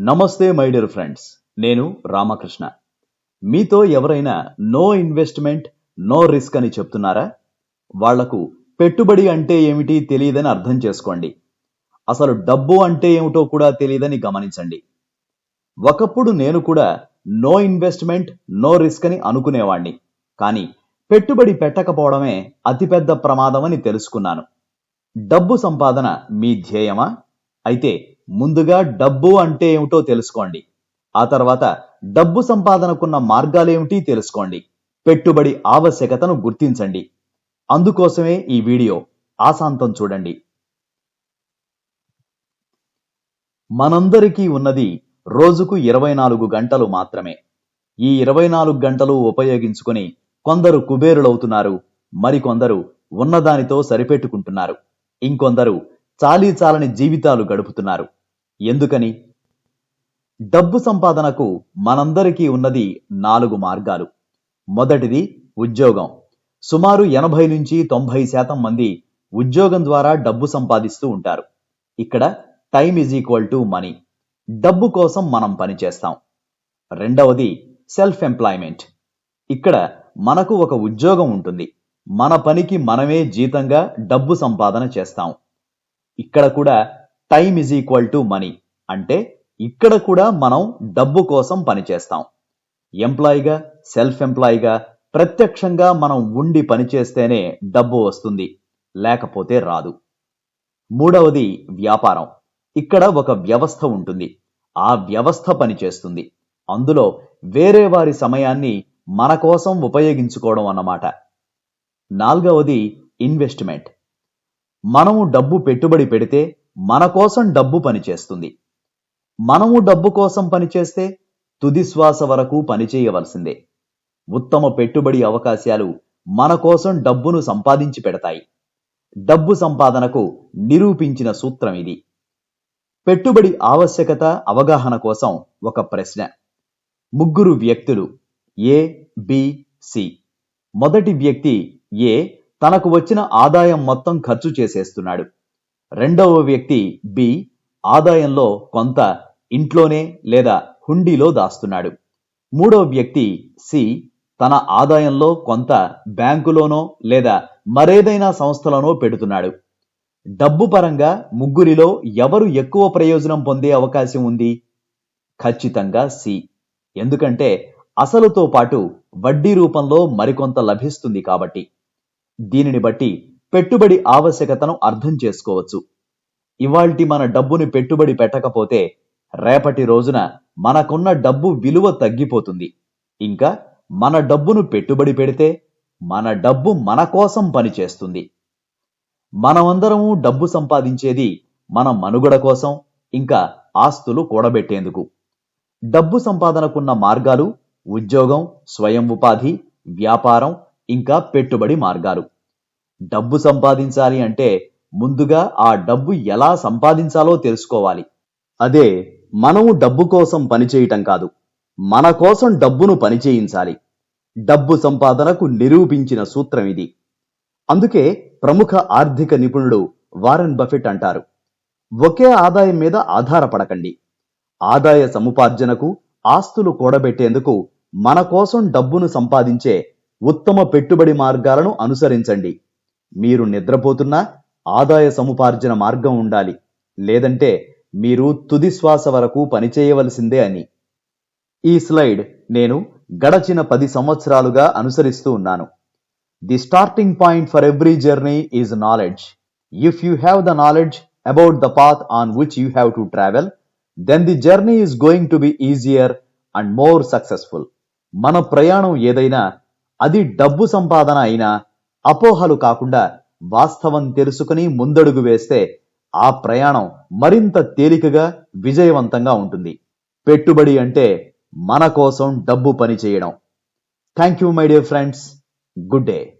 నమస్తే my dear friends. నేను రామకృష్ణ. మీతో ఎవరైనా నో ఇన్వెస్ట్మెంట్ నో రిస్క్ అని చెప్తున్నారా? వాళ్ళకు పెట్టుబడి అంటే ఏమిటి తెలియదని అర్థం చేసుకోండి. అసలు డబ్బు అంటే ఏమిటో కూడా తెలియదని గమనించండి. ఒకప్పుడు నేను కూడా నో ఇన్వెస్ట్మెంట్ నో రిస్క్ అని అనుకునేవాణ్ణి. కానీ పెట్టుబడి పెట్టకపోవడమే అతిపెద్ద ప్రమాదమని తెలుసుకున్నాను. డబ్బు సంపాదన మీ ధ్యేయమా? అయితే ముందుగా డబ్బు అంటే ఏమిటో తెలుసుకోండి. ఆ తర్వాత డబ్బు సంపాదనకున్న మార్గాలేమిటి తెలుసుకోండి. పెట్టుబడి ఆవశ్యకతను గుర్తించండి. అందుకోసమే ఈ వీడియో. ఆశాంతం చూడండి. మనందరికీ ఉన్నది రోజుకు ఇరవై నాలుగు గంటలు మాత్రమే. ఈ ఇరవై నాలుగు గంటలు ఉపయోగించుకొని కొందరు కుబేరులవుతున్నారు. మరికొందరు ఉన్నదానితో సరిపెట్టుకుంటున్నారు. ఇంకొందరు చాలీ చాలని జీవితాలు గడుపుతున్నారు. ఎందుకని? డబ్బు సంపాదనకు మనందరికీ ఉన్నది నాలుగు మార్గాలు. మొదటిది ఉద్యోగం. సుమారు ఎనభై నుంచి తొంభై శాతం మంది ఉద్యోగం ద్వారా డబ్బు సంపాదిస్తూ ఉంటారు. ఇక్కడ time is equal to money. డబ్బు కోసం మనం పనిచేస్తాం రెండవది సెల్ఫ్ ఎంప్లాయ్మెంట్ ఇక్కడ మనకు ఒక ఉద్యోగం ఉంటుంది. మన పనికి మనమే జీతంగా డబ్బు సంపాదన చేస్తాం. ఇక్కడ కూడా time is equal to money అంటే ఇక్కడ కూడా మనం డబ్బు కోసం పనిచేస్తాం ఎంప్లాయీగా సెల్ఫ్ ఎంప్లాయీగా ప్రత్యక్షంగా మనం ఉండి పనిచేస్తేనే డబ్బు వస్తుంది. లేకపోతే రాదు. మూడవది వ్యాపారం. ఇక్కడ ఒక వ్యవస్థ ఉంటుంది. ఆ వ్యవస్థ పనిచేస్తుంది అందులో వేరే వారి సమయాన్ని మన కోసం ఉపయోగించుకోవడం అన్నమాట. నాలుగవది ఇన్వెస్ట్మెంట్ మనము డబ్బు పెట్టుబడి పెడితే మన కోసం డబ్బు పనిచేస్తుంది. మనము డబ్బు కోసం పనిచేస్తే తుది శ్వాస వరకు పనిచేయవలసిందే. ఉత్తమ పెట్టుబడి అవకాశాలు మన కోసం డబ్బును సంపాదించి పెడతాయి. డబ్బు సంపాదనకు నిరూపించిన సూత్రం ఇది. పెట్టుబడి ఆవశ్యకత అవగాహన కోసం ఒక ప్రశ్న. ముగ్గురు వ్యక్తులు ఏ బి సి. మొదటి వ్యక్తి ఏ తనకు వచ్చిన ఆదాయం మొత్తం ఖర్చు చేసేస్తున్నాడు. రెండవ వ్యక్తి బి ఆదాయంలో కొంత ఇంట్లోనే లేదా హుండీలో దాస్తున్నాడు. మూడవ వ్యక్తి సి తన ఆదాయంలో కొంత బ్యాంకులోనో లేదా మరేదైనా సంస్థలోనో పెడుతున్నాడు. డబ్బు పరంగా ముగ్గురిలో ఎవరు ఎక్కువ ప్రయోజనం పొందే అవకాశం ఉంది? ఖచ్చితంగా సి. ఎందుకంటే అసలుతో పాటు వడ్డీ రూపంలో మరికొంత లభిస్తుంది కాబట్టి. దీనిని బట్టి పెట్టుబడి ఆవశ్యకతను అర్థం చేసుకోవచ్చు. ఇవాల్టి మన డబ్బుని పెట్టుబడి పెట్టకపోతే రేపటి రోజున మనకున్న డబ్బు విలువ తగ్గిపోతుంది. ఇంకా మన డబ్బును పెట్టుబడి పెడితే మన డబ్బు మన కోసం పనిచేస్తుంది. మనమందరము డబ్బు సంపాదించేది మన మనుగడ కోసం ఇంకా ఆస్తులు కూడబెట్టేందుకు. డబ్బు సంపాదనకున్న మార్గాలు ఉద్యోగం స్వయం ఉపాధి వ్యాపారం ఇంకా పెట్టుబడి మార్గాలు. డబ్బు సంపాదించాలి అంటే ముందుగా ఆ డబ్బు ఎలా సంపాదించాలో తెలుసుకోవాలి. అదే మనము డబ్బు కోసం పనిచేయటం కాదు మన కోసం డబ్బును పనిచేయించాలి డబ్బు సంపాదనకు నిరూపించిన సూత్రం ఇది. అందుకే ప్రముఖ ఆర్థిక నిపుణుడు వారన్ బఫెట్ అంటారు ఒకే ఆదాయం మీద ఆధారపడకండి. ఆదాయ సముపార్జనకు ఆస్తులు కూడబెట్టేందుకు మన కోసం డబ్బును సంపాదించే ఉత్తమ పెట్టుబడి మార్గాలను అనుసరించండి. మీరు నిద్రపోతున్నా ఆదాయ సముపార్జన మార్గం ఉండాలి. లేదంటే మీరు తుది శ్వాస వరకు పనిచేయవలసిందే అని. ఈ స్లైడ్ నేను గడచిన పది సంవత్సరాలుగా అనుసరిస్తూ ఉన్నాను. The starting point for every journey is knowledge. If you have the knowledge about the path on which you have to travel then the journey is going to be easier and more successful. మన ప్రయాణం ఏదైనా అది డబ్బు సంపాదన అయినా అపోహలు కాకుండా వాస్తవం తెలుసుకుని ముందడుగు వేస్తే ఆ ప్రయాణం మరింత తేలికగా విజయవంతంగా ఉంటుంది. పెట్టుబడి అంటే మన కోసం డబ్బు పని చేయడం. Thank you my dear friends good day